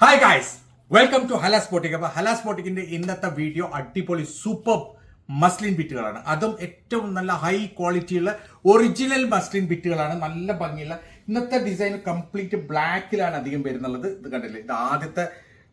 Hi guys welcome to ഹലാ സ്പോട്ടിക് അപ്പൊ ഹലാ സ്പോട്ടിക്കിന്റെ ഇന്നത്തെ വീഡിയോ അടിപൊളി സൂപ്പർ മസ്ലിൻ ബിറ്റുകളാണ് അതും ഏറ്റവും നല്ല ഹൈ ക്വാളിറ്റിയുള്ള ഒറിജിനൽ മസ്ലിൻ ബിറ്റുകളാണ് നല്ല ഭംഗിയുള്ള ഇന്നത്തെ ഡിസൈൻ കംപ്ലീറ്റ് ബ്ലാക്കിലാണ് അധികം വരുന്നുള്ളത്. ഇത് കണ്ടില്ലേ? ഇത് ആദ്യത്തെ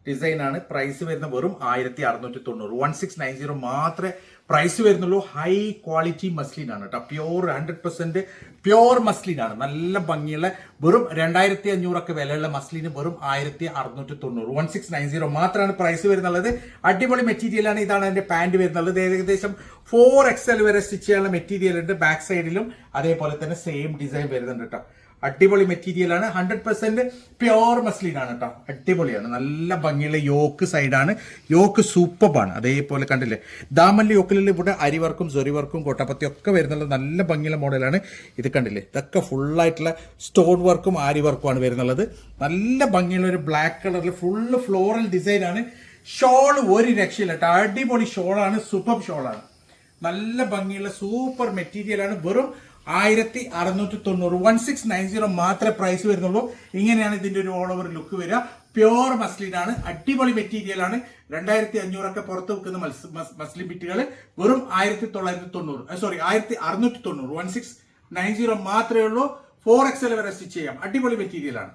ഡിസൈൻ ആണ്. പ്രൈസ് വരുന്ന വെറും ആയിരത്തി അറുന്നൂറ്റി തൊണ്ണൂറ് വൺ സിക്സ് നയൻ സീറോ മാത്രമേ പ്രൈസ് വരുന്നുള്ളൂ. ഹൈ ക്വാളിറ്റി മസ്ലിൻ ആണ് കേട്ടോ. Pure hundred percent pure muslin ആണ്. നല്ല ഭംഗിയുള്ള വെറും രണ്ടായിരത്തി അഞ്ഞൂറൊക്കെ വിലയുള്ള മസ്ലിന് വെറും ആയിരത്തി അറുന്നൂറ്റി തൊണ്ണൂറ് വൺ സിക്സ് നയൻ സീറോ മാത്രമാണ് പ്രൈസ് വരുന്നുള്ളത്. അടിപൊളി മെറ്റീരിയലാണ് ഇതാണ് അതിന്റെ പാന്റ് വരുന്നുള്ളത്. ഏകദേശം ഫോർ എക്സൽ വരെ സ്റ്റിച്ച് ചെയ്യാനുള്ള മെറ്റീരിയൽ ഉണ്ട്. ബാക്ക് സൈഡിലും അതേപോലെ തന്നെ സെയിം ഡിസൈൻ വരുന്നുണ്ട് കേട്ടോ. അടിപൊളി മെറ്റീരിയൽ ആണ്. ഹൺഡ്രഡ് പെർസെന്റ് പ്യോർ മസ്ലിൻ ആണ് കേട്ടോ അടിപൊളിയാണ്. നല്ല ഭംഗിയുള്ള യോക്ക് സൈഡാണ് യോക്ക് സൂപ്പറാണ് അതേപോലെ കണ്ടില്ലേ? ദാമല്ലി യോക്കിൽ ഇവിടെ അരി വർക്കും സൊറി വർക്കും കൊട്ടപ്പത്തി ഒക്കെ വരുന്നുള്ള നല്ല ഭംഗിയുള്ള മോഡലാണ് ഇത് കണ്ടില്ലേ? ഇതൊക്കെ ഫുള്ളായിട്ടുള്ള സ്റ്റോൺ വർക്കും ആരി വർക്കും ആണ് വരുന്നുള്ളത് നല്ല ഭംഗിയുള്ള ഒരു ബ്ലാക്ക് കളറിൽ ഫുള്ള് ഫ്ലോറൽ ഡിസൈനാണ് ഷോൾ ഒരു രക്ഷയില്ല കേട്ടോ അടിപൊളി ഷോളാണ് സൂപ്പർ ഷോളാണ് നല്ല ഭംഗിയുള്ള സൂപ്പർ മെറ്റീരിയൽ ആണ്. വെറും ആയിരത്തി അറുന്നൂറ്റി തൊണ്ണൂറ് വൺ സിക്സ് നയൻ സീറോ മാത്രമേ പ്രൈസ് വരുന്നുള്ളൂ. ഇങ്ങനെയാണ് ഇതിന്റെ ഒരു ഓൾ ഓവർ ലുക്ക് വരിക. മസ്ലിൻ ആണ്. അടിപൊളി മെറ്റീരിയൽ ആണ്. രണ്ടായിരത്തി അഞ്ഞൂറൊക്കെ പുറത്ത് വെക്കുന്ന മസ്ലിൻ ബിറ്റുകൾ വെറും ആയിരത്തി തൊള്ളായിരത്തി തൊണ്ണൂറ് സോറി ആയിരത്തി അറുന്നൂറ്റി തൊണ്ണൂറ് വൺ സിക്സ് നയൻ സീറോ മാത്രമേ ഉള്ളൂ. ഫോർ എക്സൽ വരെ സ്റ്റിച്ച് ചെയ്യാം. അടിപൊളി മെറ്റീരിയലാണ്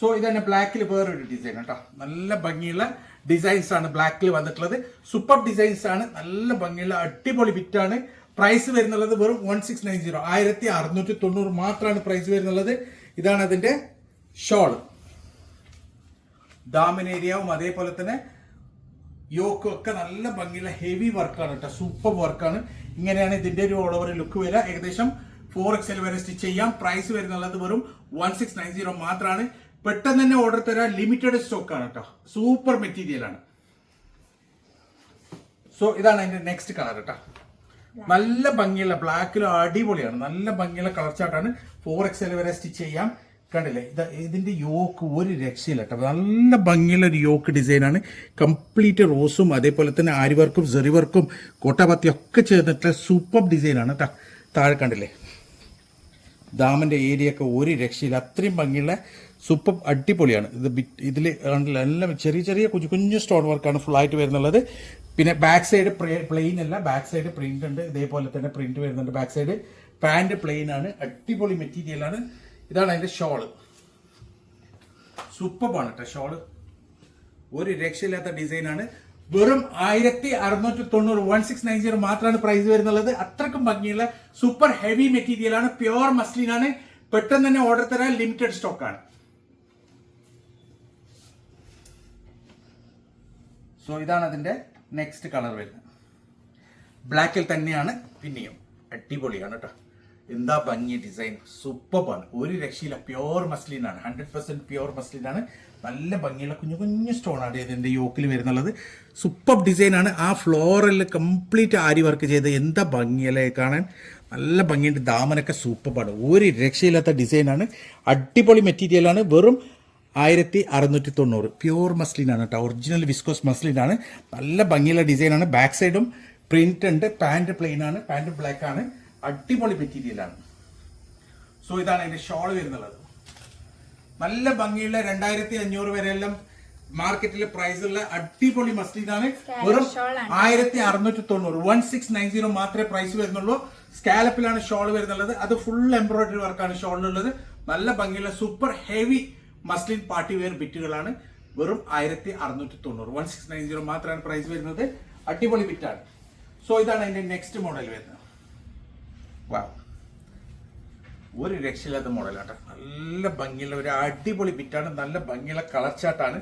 സോ ഇതന്നെ ബ്ലാക്കിൽ വേറൊരു ഡിസൈൻ കേട്ടോ നല്ല ഭംഗിയുള്ള ഡിസൈൻസ് ആണ് ബ്ലാക്കിൽ വന്നിട്ടുള്ളത്. സൂപ്പർ ഡിസൈൻസ് ആണ്. നല്ല ഭംഗിയുള്ള അടിപൊളി ബിറ്റാണ് പ്രൈസ് വരുന്നുള്ളത് വെറും വൺ സിക്സ് നയൻ സീറോ. ആയിരത്തി അറുന്നൂറ്റി തൊണ്ണൂറ് മാത്രമാണ് പ്രൈസ് വരുന്നുള്ളത്. ഇതാണ് അതിന്റെ ഷോൾ. ഡാമിനേരിയാവും അതേപോലെ തന്നെ യോക്കും ഒക്കെ നല്ല ഭംഗിയുള്ള ഹെവി വർക്കാണ് കേട്ടോ. സൂപ്പർ വർക്കാണ് ഇങ്ങനെയാണ് ഇതിന്റെ ഒരു ഓൾ ഓവർ ലുക്ക് വരിക. ഏകദേശം ഫോർ എക്സൽ വരെ സ്റ്റിച്ച് ചെയ്യാം. പ്രൈസ് വരുന്നുള്ളത് വെറും വൺ സിക്സ് നയൻ സീറോ മാത്രമാണ് പെട്ടെന്ന് തന്നെ ഓർഡർ തരാൻ ലിമിറ്റഡ് സ്റ്റോക്ക് ആണ് കേട്ടോ. സൂപ്പർ മെറ്റീരിയൽ ആണ്. സോ ഇതാണ് അതിന്റെ നെക്സ്റ്റ് കളർ കേട്ടോ. നല്ല ഭംഗിയുള്ള ബ്ലാക്കിലും അടിപൊളിയാണ്. നല്ല ഭംഗിയുള്ള കളർ ചാർട്ടാണ് ഫോർ എക്സൽ വരെ സ്റ്റിച്ച് ചെയ്യാം. കണ്ടില്ലേ? ഇത് ഇതിന്റെ യോക്ക് ഒരു രക്ഷയില്ല കേട്ടോ. നല്ല ഭംഗിയുള്ള ഒരു യോക്ക് ഡിസൈനാണ് കംപ്ലീറ്റ് റോസും അതേപോലെ തന്നെ ആരി വർക്കും സെറി വർക്കും കോട്ടാപത്തി ഒക്കെ ചേർന്നിട്ടുള്ള സൂപ്പർ ഡിസൈനാണ് താഴെ കണ്ടില്ലേ? ദാമന്റെ ഏരിയ ഒക്കെ ഒരു രക്ഷയില്ല. അത്രയും ഭംഗിയുള്ള സൂപ്പർ അടിപൊളിയാണ്. ഇത് ഇതിൽ എല്ലാം ചെറിയ ചെറിയ കുഞ്ഞു കുഞ്ഞു സ്റ്റോൺ വർക്കാണ് ഫുൾ ആയിട്ട് വരുന്നുള്ളത്. പിന്നെ ബാക്ക് സൈഡ് പ്ലെയിൻ അല്ല ബാക്ക് സൈഡ് പ്രിന്റ് ഉണ്ട്. ഇതേപോലെ തന്നെ പ്രിന്റ് വരുന്നുണ്ട് ബാക്ക് സൈഡ്. പാന്റ് പ്ലെയിൻ ആണ്. അടിപൊളി മെറ്റീരിയലാണ് ഇതാണ് അതിന്റെ ഷോൾ സൂപ്പറാണ് കേട്ടോ ഷോൾ ഒരു രക്ഷയില്ലാത്ത ഡിസൈനാണ് വെറും ആയിരത്തി അറുന്നൂറ്റി തൊണ്ണൂറ് വൺ സിക്സ് നയൻ സീറോ മാത്രമാണ് പ്രൈസ് വരുന്നുള്ളത്. അത്രക്കും ഭംഗിയുള്ള സൂപ്പർ ഹെവി മെറ്റീരിയലാണ് പ്യുവർ മസ്ലിൻ ആണ്. പെട്ടെന്ന് തന്നെ ഓർഡർ തരാൻ ലിമിറ്റഡ് സ്റ്റോക്ക് സോ ഇതാണ് അതിന്റെ നെക്സ്റ്റ് കളർ വരുന്നത് ബ്ലാക്കിൽ തന്നെയാണ് പിന്നെയും അടിപൊളിയാണ് കേട്ടോ എന്താ ഭംഗി ഡിസൈൻ സൂപ്പറാണ് ഒരു രക്ഷയില്ല. പ്യോർ മസ്ലിനാണ് ഹൺഡ്രഡ് പെർസെന്റ് പ്യോർ മസ്ലിൻ ആണ്. നല്ല ഭംഗിയുള്ള കുഞ്ഞു കുഞ്ഞു സ്റ്റോൺ ആണ് ഇതിന്റെ യോക്കിൽ വരുന്നുള്ളത്. സൂപ്പർ ഡിസൈൻ ആണ്. ആ ഫ്ലോറിൽ കംപ്ലീറ്റ് ആരി വർക്ക് ചെയ്ത് എന്താ ഭംഗിയല്ലേ കാണാൻ? നല്ല ഭംഗിയുണ്ട്. ദാമനൊക്കെ സൂപ്പറാണ് ഒരു രക്ഷയില്ലാത്ത ഡിസൈനാണ് അടിപൊളി മെറ്റീരിയലാണ് വെറും ആയിരത്തി അറുന്നൂറ്റി തൊണ്ണൂറ് പ്യൂർ മസ്ലിൻ ആണ് കേട്ടോ. ഒറിജിനൽ വിസ്കോസ് മസ്ലിനാണ് ആണ്. നല്ല ഭംഗിയുള്ള ഡിസൈനാണ് ബാക്ക് സൈഡും പ്രിന്റ് ഉണ്ട്. പാന്റ് പ്ലെയിൻ ആണ്. പാന്റ് ബ്ലാക്ക് ആണ്. അടിപൊളി മെറ്റീരിയൽ ആണ്. സോ ഇതാണ് അതിന്റെ ഷോൾ വരുന്നുള്ളത്. നല്ല ഭംഗിയുള്ള രണ്ടായിരത്തി അഞ്ഞൂറ് വരെയെല്ലാം മാർക്കറ്റിലെ പ്രൈസ് ഉള്ള അടിപൊളി മസ്ലിനാണ് ആണ്. വെറും ആയിരത്തി അറുന്നൂറ്റി തൊണ്ണൂറ് വൺ സിക്സ് നയൻ സീറോ മാത്രമേ പ്രൈസ് വരുന്നുള്ളൂ. സ്കാലപ്പിലാണ് ഷോൾ വരുന്നുള്ളത്. അത് ഫുൾ എംബ്രോയിഡറി വർക്കാണ് ഷോളിലുള്ളത് നല്ല ഭംഗിയുള്ള super heavy muslin party wear ബിറ്റുകളാണ്. വെറും ആയിരത്തി അറുന്നൂറ്റി തൊണ്ണൂറ് വൺ സിക്സ് നയൻ സീറോ മാത്രമാണ് പ്രൈസ് വരുന്നത്. അടിപൊളി ബിറ്റാണ്. സോ ഇതാണ് അതിന്റെ നെക്സ്റ്റ് മോഡൽ വരുന്നത്. ഒരു രക്ഷയില്ലാത്ത മോഡലാട്ടോ നല്ല ഭംഗിയുള്ള ഒരു അടിപൊളി ബിറ്റാണ്. നല്ല ഭംഗിയുള്ള കളർ ചാർട്ടാണ്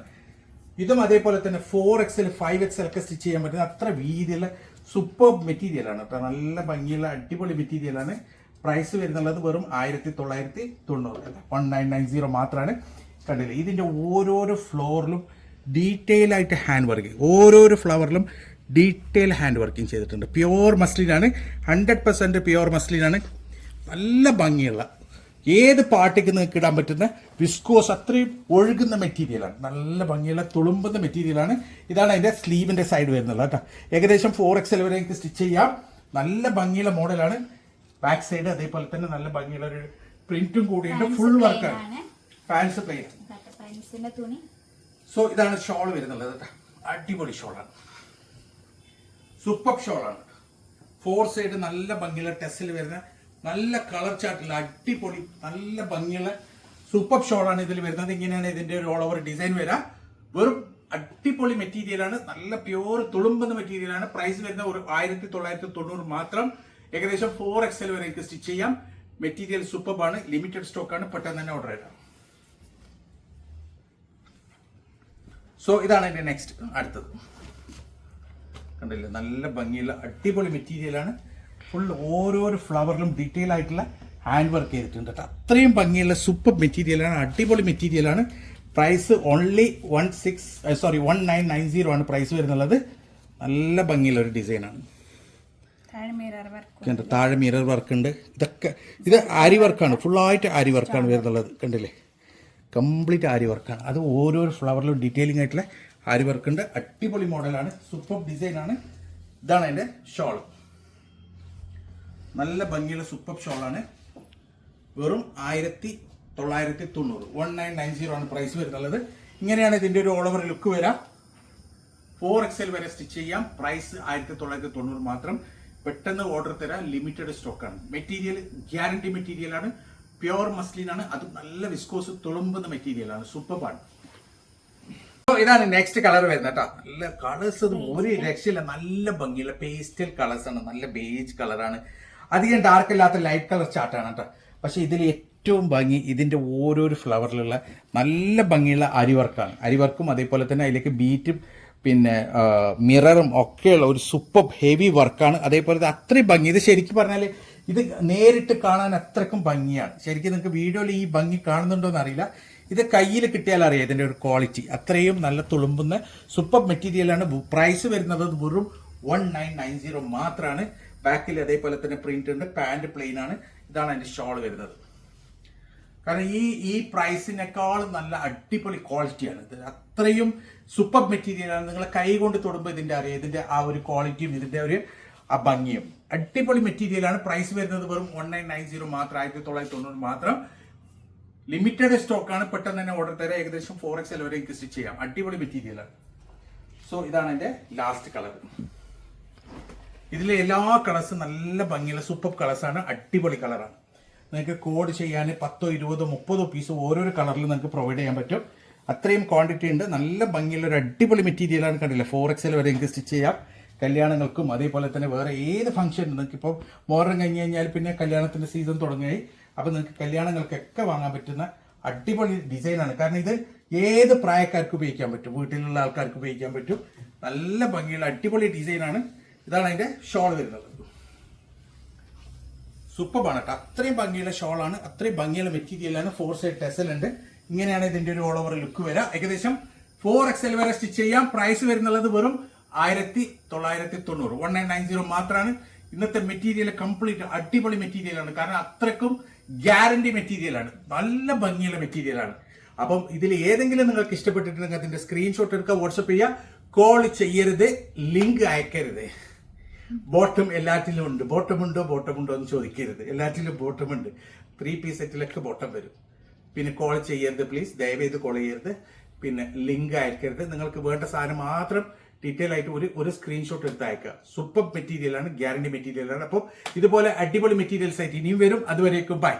ഇതും അതേപോലെ തന്നെ ഫോർ എക്സൽ ഫൈവ് എക്സൽ ഒക്കെ സ്റ്റിച്ച് ചെയ്യാൻ പറ്റുന്ന അത്ര വീതിയുള്ള സൂപ്പർ മെറ്റീരിയലാണ് കേട്ടോ നല്ല ഭംഗിയുള്ള അടിപൊളി മെറ്റീരിയൽ ആണ്. പ്രൈസ് വരുന്നുള്ളത് വെറും ആയിരത്തി തൊള്ളായിരത്തി തൊണ്ണൂറ് വൺ നയൻ നയൻ സീറോ മാത്രമാണ് കണ്ടില്ലേ? ഇതിന്റെ ഓരോരോ ഫ്ലോറിലും ഡീറ്റെയിൽ ആയിട്ട് ഹാൻഡ് വർക്ക് ഓരോരോ ഫ്ലവറിലും ഡീറ്റെയിൽ ഹാൻഡ് വർക്കിംഗ് ചെയ്തിട്ടുണ്ട് പ്യുവർ മസ്ലിനാണ് ഹൺഡ്രഡ് പെർസെന്റ് പ്യുവർ മസ്ലിനാണ് നല്ല ഭംഗിയുള്ള ഏത് പാട്ടിക്ക് നിങ്ങൾക്ക് ഇടാൻ പറ്റുന്ന വിസ്കോസ് അത്രയും ഒഴുകുന്ന മെറ്റീരിയലാണ് നല്ല ഭംഗിയുള്ള തുളുമ്പുന്ന മെറ്റീരിയലാണ് ഇതാണ് അതിന്റെ സ്ലീവിന്റെ സൈഡ് വരുന്നത് കേട്ടോ. ഏകദേശം ഫോർ എക്സൽ വരെ സ്റ്റിച്ച് ചെയ്യാം. നല്ല ഭംഗിയുള്ള മോഡലാണ് ബാക്ക് സൈഡ് അതേപോലെ തന്നെ നല്ല ഭംഗിയുള്ള ഒരു പ്രിന്റും കൂടിയുണ്ട്. ഫുൾ വർക്കാണ് പാൻസ് പ്ലെയിൻ തുണി. സോ ഇതാണ് ഷോൾ വരുന്നുള്ളത് കേട്ടോ. അടിപൊളി ഷോളാണ് സൂപ്പർ ഷോളാണ് ഫോർ സൈഡ് നല്ല ഭംഗിയുള്ള ടെസ്സിൽ വരുന്ന നല്ല കളർ ചാർട്ടുള്ള അടിപൊളി നല്ല ഭംഗിയുള്ള സൂപ്പർ ഷോളാണ് ഇതിൽ വരുന്നത്. ഇങ്ങനെയാണ് ഇതിന്റെ ഒരു ഓൾ ഓവർ ഡിസൈൻ വരാം വെറും അടിപൊളി മെറ്റീരിയലാണ് നല്ല പ്യൂർ തുളുമ്പുന്ന മെറ്റീരിയലാണ് പ്രൈസ് വരുന്ന ഒരു ആയിരത്തി തൊള്ളായിരത്തി തൊണ്ണൂറ് മാത്രം. ഏകദേശം ഫോർ എക്സൽ വരെ എനിക്ക് സ്റ്റിച്ച് ചെയ്യാം. മെറ്റീരിയൽ സൂപ്പറാണ് ലിമിറ്റഡ് സ്റ്റോക്കാണ് പെട്ടെന്ന് തന്നെ ഓർഡർ ചെയ്താൽ സോ ഇതാണ് എന്റെ നെക്സ്റ്റ് അടുത്തത്. കണ്ടില്ലേ? നല്ല ഭംഗിയുള്ള അടിപൊളി മെറ്റീരിയലാണ് ഫുൾ ഓരോരോ ഫ്ലവറിലും ഡീറ്റെയിൽ ആയിട്ടുള്ള ഹാൻഡ് വർക്ക് ചെയ്തിട്ടുണ്ട് കേട്ടോ അത്രയും ഭംഗിയുള്ള സൂപ്പർ മെറ്റീരിയലാണ് അടിപൊളി മെറ്റീരിയലാണ് price only one six sorry one nine nine zero ആണ് പ്രൈസ് വരുന്നുള്ളത്. നല്ല ഭംഗിയുള്ള ഒരു ഡിസൈനാണ് താഴെ മിറർ വർക്ക് കണ്ടോ? താഴെ മിറർ വർക്ക് ഉണ്ട്. ഇതൊക്കെ ഇത് ആരി വർക്കാണ് ഫുള്ളായിട്ട് ആരി വർക്കാണ് വരുന്നുള്ളത്. കണ്ടില്ലേ? കംപ്ലീറ്റ് ആരി വർക്കാണ്. അത് ഓരോ ഫ്ലവറിലും ഡീറ്റെയിലിംഗ് ആയിട്ടുള്ള ആരി വർക്ക് ഉണ്ട് അടിപൊളി മോഡലാണ്. സൂപ്പർ ഡിസൈനാണ് ഇതാണ് എന്റെ ഷോൾ നല്ല ഭംഗിയുള്ള സൂപ്പർ ഷോളാണ് വെറും ആയിരത്തി തൊള്ളായിരത്തി തൊണ്ണൂറ്. വൺ നയൻ നയൻ സീറോ ആണ് പ്രൈസ് വരുന്നുള്ളത്. ഇങ്ങനെയാണ് ഇതിന്റെ ഒരു ഓൾ ഓവർ ലുക്ക് വരാം. ഫോർ എക്സൽ വരെ സ്റ്റിച്ച് ചെയ്യാം. പ്രൈസ് ആയിരത്തി തൊള്ളായിരത്തി തൊണ്ണൂറ് മാത്രം. പെട്ടെന്ന് ഓർഡർ തരാം ലിമിറ്റഡ് സ്റ്റോക്കാണ് മെറ്റീരിയൽ ഗ്യാരണ്ടി മെറ്റീരിയൽ ആണ്. പ്യുവർ മസ്ലിനാണ്. ആണ് അത് നല്ല വിസ്കോസ് തുളുമ്പുന്ന മെറ്റീരിയൽ ആണ്. സൂപ്പറാണ് ഇതാണ് നെക്സ്റ്റ് കളർ വരുന്നത് കേട്ടോ. നല്ല കളേഴ്സ് ഒരു രക്ഷയില്ല. നല്ല ഭംഗിയുള്ള പേസ്റ്റൽ കളേഴ്സ് ആണ്. നല്ല ബേജ് കളറാണ് അധികം ഡാർക്ക് ഇല്ലാത്ത ലൈറ്റ് കളർ ചാർട്ടാണ് കേട്ടോ. പക്ഷെ ഇതിൽ ഏറ്റവും ഭംഗി ഇതിന്റെ ഓരോരോ ഫ്ലവറിലുള്ള നല്ല ഭംഗിയുള്ള അരിവർക്കാണ്. അരിവർക്കും അതേപോലെ തന്നെ അതിലേക്ക് ബീറ്റും പിന്നെ മിററും ഒക്കെയുള്ള ഒരു സൂപ്പർ ഹെവി വർക്കാണ് അതേപോലെ അത്രയും ഭംഗി. ഇത് ശരിക്കും പറഞ്ഞാൽ ഇത് നേരിട്ട് കാണാൻ അത്രക്കും ഭംഗിയാണ്. ശരിക്കും നിങ്ങൾക്ക് വീഡിയോയിൽ ഈ ഭംഗി കാണുന്നുണ്ടോ എന്നറിയില്ല. ഇത് കയ്യിൽ കിട്ടിയാൽ അറിയാം ഇതിന്റെ ഒരു ക്വാളിറ്റി അത്രയും നല്ല തുളുമ്പുന്ന സൂപ്പർ മെറ്റീരിയലാണ് പ്രൈസ് വരുന്നത് വെറും വൺ നയൻ നയൻ സീറോ മാത്രമാണ് ബാക്കിൽ അതേപോലെ തന്നെ പ്രിന്റ് ഉണ്ട്. പാന്റ് പ്ലെയിൻ ആണ്. ഇതാണ് അതിന്റെ ഷോൾ വരുന്നത്. കാരണം ഈ ഈ പ്രൈസിനേക്കാളും നല്ല അടിപൊളി ക്വാളിറ്റിയാണ് ഇത് അത്രയും സൂപ്പർ മെറ്റീരിയലാണ് നിങ്ങൾ കൈ കൊണ്ട് തൊടുമ്പോൾ ഇതിന്റെ അറിയാം. ഇതിന്റെ ആ ഒരു ക്വാളിറ്റിയും ഇതിന്റെ ഒരു ആ ഭംഗിയും അടിപൊളി മെറ്റീരിയലാണ് പ്രൈസ് വരുന്നത് വെറും വൺ നയൻ നയൻ സീറോ മാത്രം ആയിരത്തി തൊള്ളായിരത്തി തൊണ്ണൂറ് മാത്രം ലിമിറ്റഡ് സ്റ്റോക്കാണ് പെട്ടെന്ന് തന്നെ ഓർഡർ തരാം. ഏകദേശം ഫോർ എക്സ് എൽ വരെ എനിക്ക് സ്റ്റിച്ച് ചെയ്യാം. അടിപൊളി മെറ്റീരിയലാണ് സോ ഇതാണ് എന്റെ ലാസ്റ്റ് കളർ ഇതിലെ എല്ലാ കളേഴ്സും നല്ല ഭംഗിയുള്ള സൂപ്പർ കളേഴ്സാണ് അടിപൊളി കളറാണ് നിങ്ങൾക്ക് കോഡ് ചെയ്യാൻ പത്തോ ഇരുപതോ മുപ്പതോ പീസ് ഓരോരോ കളറിൽ നിങ്ങൾക്ക് പ്രൊവൈഡ് ചെയ്യാൻ പറ്റും. അത്രയും ക്വാണ്ടിറ്റി ഉണ്ട്. നല്ല ഭംഗിയുള്ള ഒരു അടിപൊളി മെറ്റീരിയലാണ് കണ്ടില്ല? ഫോർ എക്സൽ വരെ നിങ്ങൾക്ക് സ്റ്റിച്ച് ചെയ്യാം. കല്യാണങ്ങൾക്കും അതേപോലെ തന്നെ വേറെ ഏത് ഫംഗ്ഷൻ നിങ്ങൾക്ക് ഇപ്പോൾ മോറം കഴിഞ്ഞ് കഴിഞ്ഞാൽ പിന്നെ കല്യാണത്തിന്റെ സീസൺ തുടങ്ങിയായി അപ്പോൾ നിങ്ങൾക്ക് കല്യാണങ്ങൾക്കൊക്കെ വാങ്ങാൻ പറ്റുന്ന അടിപൊളി ഡിസൈനാണ് കാരണം ഇത് ഏത് പ്രായക്കാർക്ക് ഉപയോഗിക്കാൻ പറ്റും? വീട്ടിലുള്ള ആൾക്കാർക്ക് ഉപയോഗിക്കാൻ പറ്റും. നല്ല ഭംഗിയുള്ള അടിപൊളി ഡിസൈനാണ് ഇതാണ് അതിന്റെ ഷോൾ വരുന്നത്. സൂപ്പറാണ് കേട്ടോ അത്രയും ഭംഗിയുള്ള ഷോളാണ് അത്രയും ഭംഗിയുള്ള മെറ്റീരിയലാണ് ഫോർ സൈഡ് ടെസൽ ഉണ്ട്. ഇങ്ങനെയാണ് ഇതിന്റെ ഒരു ഓൾ ഓവർ ലുക്ക് വരാം. ഏകദേശം ഫോർ എക്സൽ വരെ സ്റ്റിച്ച് ചെയ്യാം. പ്രൈസ് വരുന്നുള്ളത് വെറും ആയിരത്തി തൊള്ളായിരത്തി തൊണ്ണൂറ് വൺ നയൻ നയൻ സീറോ മാത്രമാണ് ഇന്നത്തെ മെറ്റീരിയൽ കംപ്ലീറ്റ് അടിപൊളി മെറ്റീരിയലാണ് കാരണം അത്രക്കും ഗ്യാരണ്ടി മെറ്റീരിയലാണ് നല്ല ഭംഗിയുള്ള മെറ്റീരിയലാണ് അപ്പം ഇതിൽ ഏതെങ്കിലും നിങ്ങൾക്ക് ഇഷ്ടപ്പെട്ടിട്ടുണ്ടെങ്കിൽ അതിന്റെ സ്ക്രീൻഷോട്ട് എടുക്കുക വാട്സപ്പ് ചെയ്യുക കോൾ ചെയ്യരുത് ലിങ്ക് അയക്കരുത്. ബോട്ടം എല്ലാറ്റിലും ഉണ്ട്. ബോട്ടം ഉണ്ടോ ബോട്ടം ഉണ്ടോ എന്ന് ചോദിക്കരുത്. എല്ലാറ്റിലും ബോട്ടം ഉണ്ട്. ത്രീ പീസ് സെറ്റിലൊക്കെ ബോട്ടം വരും. പിന്നെ കോൾ ചെയ്യരുത് പ്ലീസ് ദയവേത് കോൾ ചെയ്യരുത്. പിന്നെ ലിങ്ക് അയക്കരുത്. നിങ്ങൾക്ക് വേണ്ട സാധനം മാത്രം ഡീറ്റെയിൽ ആയിട്ട് ഒരു ഒരു സ്ക്രീൻഷോട്ട് എടുത്ത് അയക്കുക സൂപ്പർ മെറ്റീരിയലാണ് ഗ്യാരണ്ടി മെറ്റീരിയലാണ് അപ്പോൾ ഇതുപോലെ അടിപൊളി മെറ്റീരിയൽസ് ആയിട്ട് ഇനിയും വരും. അതുവരേക്കും ബൈ